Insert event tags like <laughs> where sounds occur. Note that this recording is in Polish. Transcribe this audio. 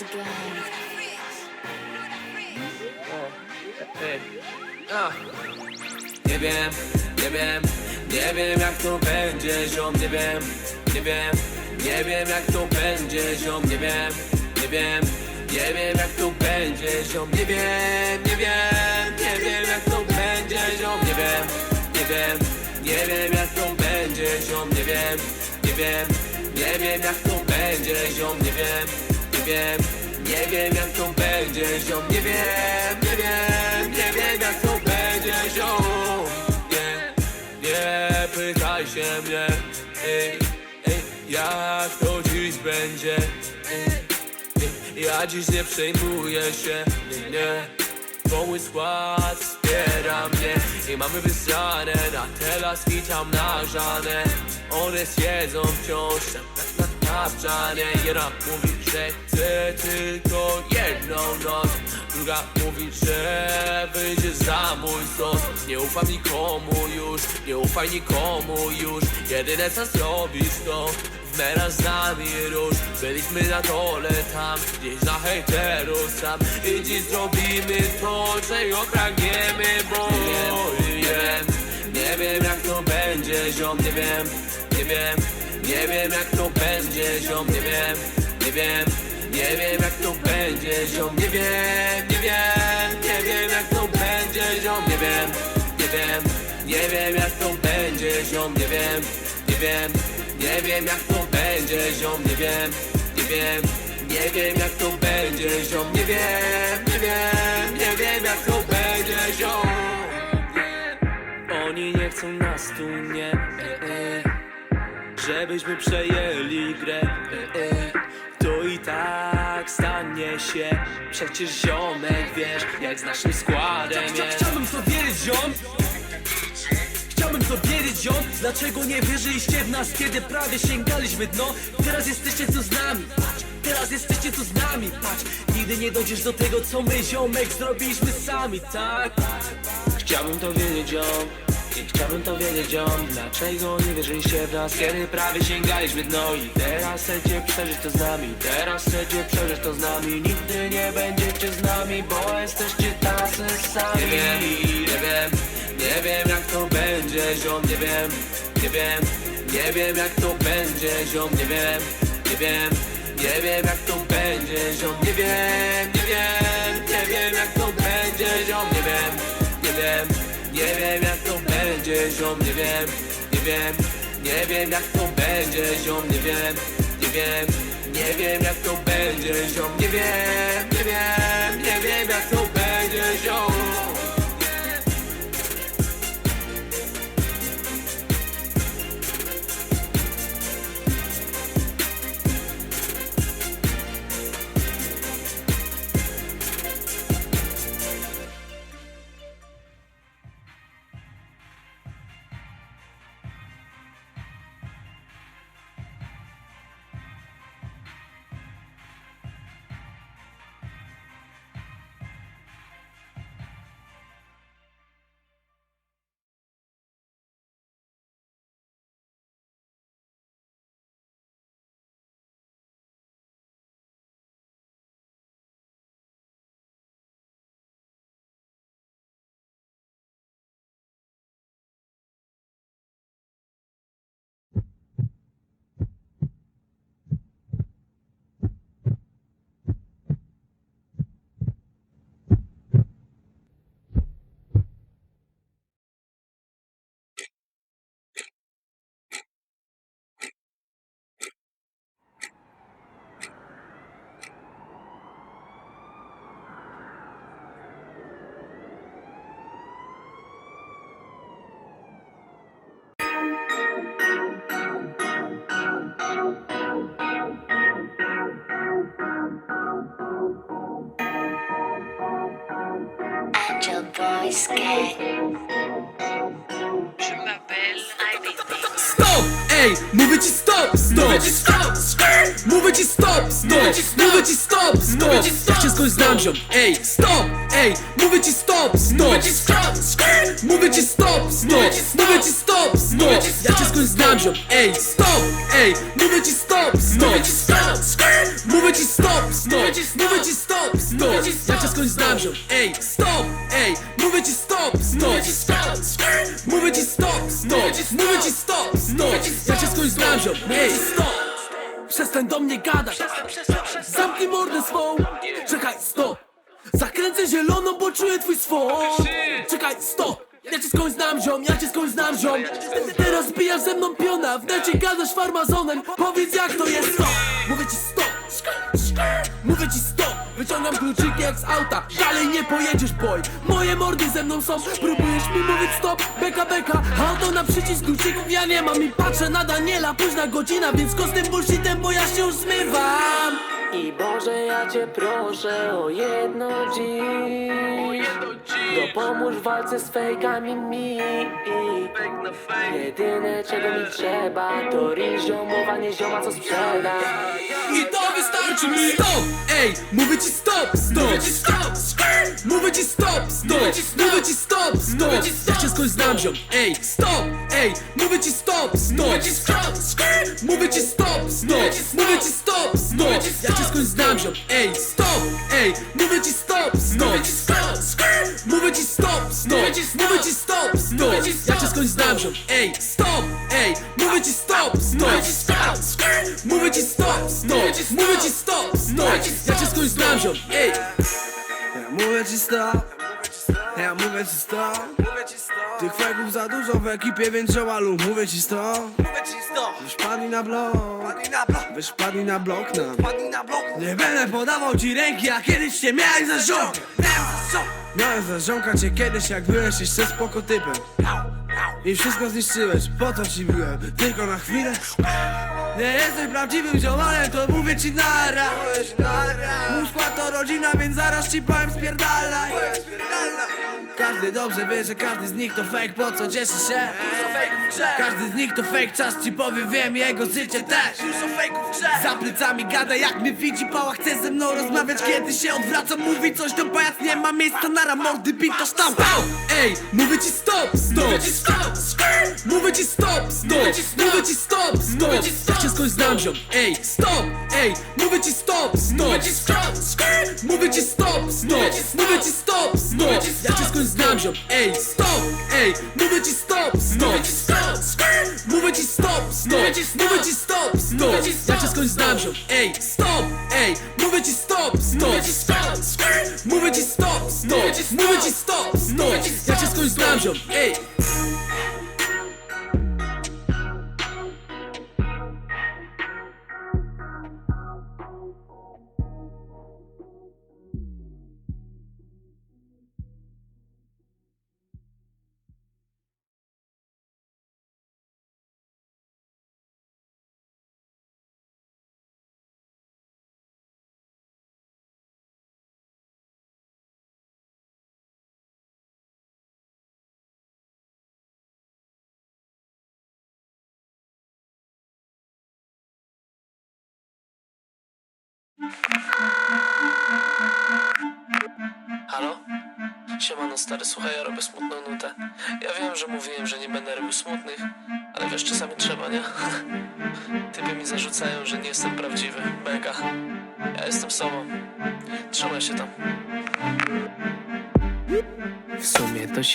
Nie wiem, nie wiem, nie wiem jak to będzie, ziom, nie wiem, nie wiem, nie wiem jak to będzie, ziom, nie wiem, nie wiem, nie wiem jak to będzie, ziom, nie wiem, nie wiem, nie wiem jak to będzie, ziom, nie wiem, nie wiem, nie wiem jak to będzie, ziom, nie wiem, nie wiem, nie wiem jak to będzie, ziom, nie wiem, wiem, nie wiem jak to będzie, ziom, nie wiem, nie wiem, nie wiem jak to będzie, ziom, nie, nie pytaj się mnie, ej, ej, jak to dziś będzie, ej, ja dziś nie przejmuję się, nie, nie. Mój skład wspiera mnie I mamy wysrane na teraz witam nagrzane One siedzą wciąż tapczanie Jedna mówi, że chce tylko jedną noc. Druga mówi, że wyjdzie za mój sos. Nie ufam nikomu już, nie ufaj nikomu już. Jedyne co zrobisz to w melanż z nami róż Byliśmy na dole tam, gdzieś za hejterów sam. I dziś zrobimy to, czego pragniemy, bo nie wiem, nie wiem jak to będzie, ziom, nie wiem, nie wiem, nie wiem jak to będzie, ziom, nie wiem, nie wiem, nie wiem jak to będzie, ziom, nie wiem, nie wiem, nie wiem jak to będzie, ziom, nie wiem, nie wiem, nie wiem jak to będzie, ziom, nie wiem, nie wiem, nie wiem jak to będzie, ziom, nie wiem, nie wiem, nie wiem jak to będzie, ziom, nie wiem, nie wiem, nie wiem jak to będzie, ziom. Oni nie chcą nas tu, nie, e, e, żebyśmy przejęli grę, e, e. To i tak stanie się. Przecież ziomek wiesz Jak z naszym składem jest. Chciałbym to wiedzieć, ziom. Chciałbym to wiedzieć, ziom. Dlaczego nie wierzyliście w nas, kiedy prawie sięgaliśmy dno? Teraz jesteście tu z nami, patrz. Teraz jesteście tu z nami, patrz. Nigdy nie dojdziesz do tego, co my, ziomek, zrobiliśmy sami, tak? Chciałbym to wiedzieć, ziom I chciałbym to wiedzieć, ziom Dlaczego nie wierzyliście w nas, kiedy prawie sięgaliśmy dno I teraz chcecie przeżyć to z nami Teraz chcecie przeżyć to z nami Nigdy nie będziecie z nami, bo jesteście tacy sami Nie wiem, nie wiem, nie wiem jak to będzie, ziom Nie wiem, nie wiem, nie wiem jak to będzie, ziom Nie wiem, nie wiem, nie wiem jak to będzie, ziom Nie wiem, nie wiem, nie wiem jak to będzie, ziom Nie wiem, nie wiem, nie wiem jak to będzie, ziom Nie wiem, nie wiem, nie wiem jak to będzie, ziom Nie wiem, nie wiem, nie wiem jak to będzie, ziom Nie wiem, nie wiem, nie wiem jak to Je m'appelle. Stop! Ej, mówię ci stop! Stop! Mówię ci stop! Skirt! Mówię ci stop! Stop! Mówię ci stop! Mówię ci stop! Stop! Mówię ci stop! Ja cię skądś znam, ziom! Ej, stop! Ej, mówię ci stop! Stop! Mówię ci stop! Skirt! Mówię ci stop! Stop! Mówię ci stop! Stop! Ja cię skądś znam, ziom! Ej, stop! Ej, mówię ci stop! Stop! Mówię ci stop! Skirt! Mówię ci stop, stop Mówię ci stop, Mówię ci stop, stop Ja cię skądś znam, ziom Ej, stop, ej cię skądś znam, ziom Ej, stop. Przestań do mnie gadać. Zamknij mordę swą. Czekaj, stop. Zakręcę zieloną, bo czuję twój swój Czekaj, stop. Ja cię skądś znam ziom, ja cię skądś znam ziom. Teraz bijasz ze mną piona, w necie gadasz farmazonem. Powiedz jak to jest stop Wyciągam kluczyki jak z auta. Dalej nie pojedziesz boy. Moje mordy ze mną są. Próbujesz mi mówić stop. Beka beka. Auto na przycisk kluczyków. Ja nie mam I patrzę na Daniela. Późna godzina Więc go z tym bullshitem Bo ja się już zmywam I Boże, ja cię proszę o jedno dziś. Dopomóż w walce z fejkami mi. Jedyne czego mi trzeba To ryż ziomowa, nie zioma co sprzeda wystarczy mi Stop! Ej! Mówię ci stop! Stop! Mówię ci stop! Mówię ci stop! Stop! Mówię ci stop! Stop! Ja cię skądś znam ziom Ej! Stop! Ej! Mówię ci stop! Stop! Mówię ci stop! Mówię ci stop! Stop! Mówię ci stop! Stop! Ja cię skądś znam ziom Ej! Stop! Ej! Mówię ci stop! Stop! Mówię ci stop! Stop! Mówię ci stop! Stop! Ja cię skądś znam ziom Ej! Stop! Stop! Mówię ci stop! Stop! Ja cię skądś znam ziom Ej! Ja mówię ci stop. Ja mówię ci stop. Tych fejków za dużo w ekipie, więc żołalu. Mówię ci stop. Wyś padli na blok. Wyś padli na blok nam. Nie będę podawał ci ręki, a kiedyś cię miałeś za ziom. Miałem za ziomka cię kiedyś, jak byłeś jeszcze spoko typem I wszystko zniszczyłeś, po to ci biłem Tylko na chwilę. Nie jesteś prawdziwym ziomalem, to mówię ci nara. Mój skład to rodzina, więc zaraz ci powiem spierdalaj Każdy dobrze wie, że każdy z nich to fake, po co cieszy się? Każdy z nich to fake, czas ci powie, wiem, jego życie też Za plecami gada, jak mnie widzi, pała chce ze mną rozmawiać Kiedy się odwraca, mówi coś, to pajac nie ma miejsca na ramordy, bit to sztamp Stop! Ej! Mówię ci stop! Stop! Mówię ci stop! Mówię ci stop! Stop! Mówię ci stop! Stop! Ja cię skądś znam ziom Ej! Stop! Ej! Mówię ci stop! Stop! Mówię ci stop! Mówię ci stop! Stop! Mówię ci stop! Stop! Ja cię skądś znam ziom Ej! Stop! Ej! Mówię ci stop! Stop! Mówię ci stop! Stop! Mówię ci stop! Stop! Ja cię skądś znam ziom Ej! Stop! Ej! Mówię ci stop! Stop! Mówię ci stop! Stop! Mówię ci stop! Stop! Ja cię skądś znam ziom Ej! Halo? Siemano stary, słuchaj, ja robię smutną nutę. Ja wiem, że mówiłem, że nie będę robił smutnych, ale wiesz, czasami trzeba, nie? <laughs> Typy mi zarzucają, że nie jestem prawdziwy. Beka. Ja jestem sobą. Trzymaj się tam. W sumie to